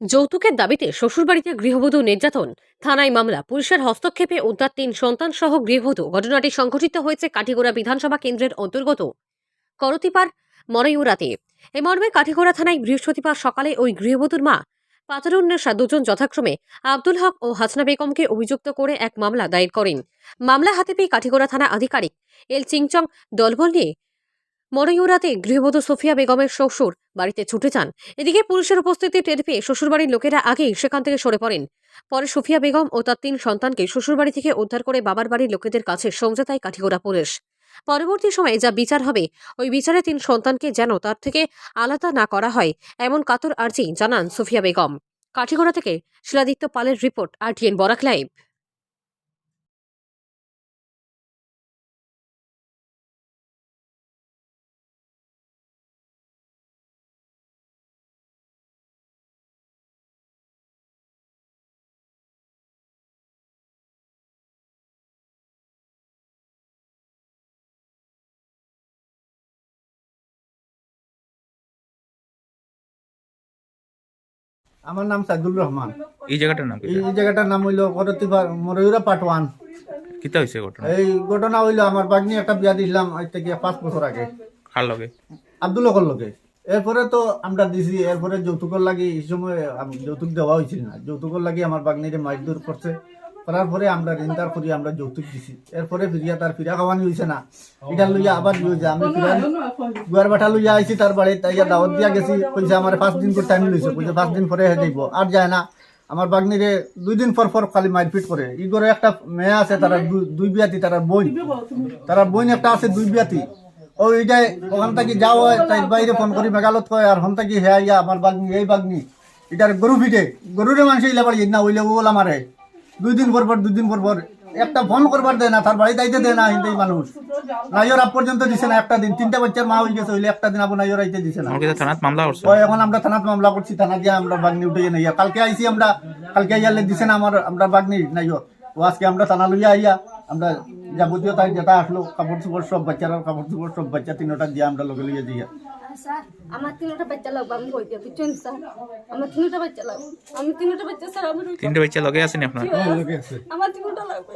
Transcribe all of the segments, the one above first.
যৌতুকের দাবিতে শ্বশুরবাড়িতে গৃহবধূ নির্যাতন। থানায় মামলা। পুলিশের হস্তক্ষেপে উদ্ধার তিন সন্তান সহ গৃহবধূ। ঘটনাটি সংঘটিত হয়েছে কাঠিগোড়া বিধানসভা কেন্দ্রের অন্তর্গত করতিপার মরাইউরাতে। এ মর্মে কাঠিগোড়া থানায় বৃহস্পতিবার সকালে ওই গৃহবধূর মা পাতারুন্নেসা দুজন যথাক্রমে আব্দুল হক ও হাসনা বেগমকে অভিযুক্ত করে এক মামলা দায়ের করেন। মামলা হাতে পেয়ে কাঠিগোড়া থানা আধিকারিক এল চিংচং দলবল নিয়ে মরইউরাতে গৃহবধূ সোফিয়া বেগমের শ্বশুর বাড়িতে ছুটে যান। এদিকে পুলিশের উপস্থিতি টের পেয়ে শ্বশুরবাড়ির লোকেরা আগেই সেখান থেকে সরে পড়েন। পরে সুফিয়া বেগম ও তার তিন সন্তানকে শ্বশুরবাড়ি থেকে উদ্ধার করে বাবার বাড়ির লোকেদের কাছে সমঝোতায় কাঠিগোড়া পুলিশ। পরবর্তী সময়ে যা বিচার হবে, ওই বিচারে তিন সন্তানকে যেন তার থেকে আলাদা না করা হয়, এমন কাতর আর্জি জানান সুফিয়া বেগম। কাঠিগোড়া থেকে শিলাদিত্য পালের রিপোর্ট, আর আরটিএন বরাক লাইভ। আমার নাম সাইদুল রহমান। এই জায়গাটার নাম কি? এই জায়গাটার নাম হইল করতিপার মরইরা পার্ট ওয়ান কিতা হয়েছে ঘটনা? এই ঘটনা হইল আমার বাগনি একটা বিয়া দিছিলাম আজ থেকে পাঁচ বছর আগে। কার লগে? আব্দুল হকর লগে। এরপরে তো আমরা দিছি এরপরে যৌতুকর লাগি এই সময় যৌতুক দেওয়া হয়েছিল না। যৌতুকর লাগি আমার বাগনিরে মাইদুর করছে। করার পরে আমরা ঋণদার করি আমরা যৌতুক দিছি। এরপরে ফিরিয়া তার ফিরা খাওয়ানি হয়েছে না। এটা লইয়া আবার লইয়া আমি গুয়ার বাটা লইয়া আইছি তার বাড়ি তাই দাওয়াত দিয়া গেছি। কইছে আমার পাঁচ দিন করে টাইম লইছে। কইছে পাঁচ দিন পরে হে যাইব। আর যায় না। আমার বাগনিরে দুই দিন পর পর খালি মারপিট করে। ই করে একটা মেয়ে আছে তারা দুই বিয়াতি তারা বোন। তারা বোন একটা আছে দুই বিয়াতি। ও এইটাই ওখান থেকে যাও হয়, তাই বাইরে ফোন করি মেঘালত কয় আর হন থেকে হে ইয়া আমার বাগনি এই বাগনি। এটার গরু পিটে গরুরে মানুষ ইলা বাড়ি না হইলে ওলা মারে। দুই দিন পর পর দুই দিন পর পর। একটা ফোন করবার দেয় না তার বাড়ি যাইতে দেয় না হিন্দি মানুষ। নাইর আপ পর্যন্ত দিছে না একটা দিন। তিনটা বাচ্চার মা হয়ে গেছে হইলে একটা দিন আপনার নাইর আইতে দিছে না। থানাত মামলা করছে? এখন আমরা থানাত মামলা করছি থানা দিয়ে আমরা বাগনি উঠে নাইয়া। কালকে আইছি আমরা কালকে আইয়ালে দিছে না আমার আমরা বাগনি নাইও ও আজকে আমরা থানা লইয়া আইয়া আমরা যাবতীয় তাই যেটা আসলো কাপড় চোপড় সব বাচ্চারা কাপড় চোপড় সব বাচ্চা তিনটা দিয়ে আমরা লগে লইয়া দিয়া স্যার আমার তিনটা বাচ্চা লাগবে আমি কই দিয়ে বুঝছেন স্যার? আমার তিনটা বাচ্চা লাগবে আমি তিনটা বাচ্চা স্যার আমার তিনটে বাচ্চা লগে আছেন আপনার? আমার তিনটা লাগবে।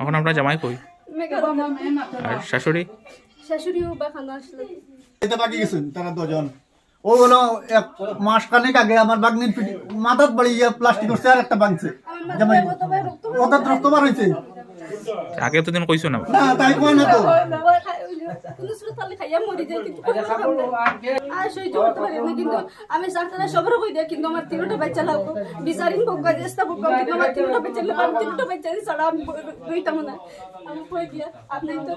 এখন আপনার জামাই কই? আর শাশুড়ি? শাশুড়িও বাখানো আসলো। এটা বাকি গেছেন তারা দুজন। ও হলো এক মাস খানেক আগে আমার বাগনির মাথাত বাড়ি ইয়া প্লাস্টিকের চেয়ার একটা ভাঙছে। জামাই ওটা রক্তবার হয়েছে। আগে তো দিন কইছো না। না তাই কই না তো। কোনো সুরে তালে খাইয়া মরি যায় কিন্তু আর সহ্য করতে পারি না কিন্তু আমি ডাক্তার সবার কই দেয় কিন্তু আমার তিনটা বাচ্চা লাগবে বিচারিন বগা চেষ্টা বগা কিন্তু আমার তিনটা বাচ্চা লাগবে তিনটা বাচ্চা ছাড়া আমি দুইটা মনে আমি কই দিয়া আপনি তো।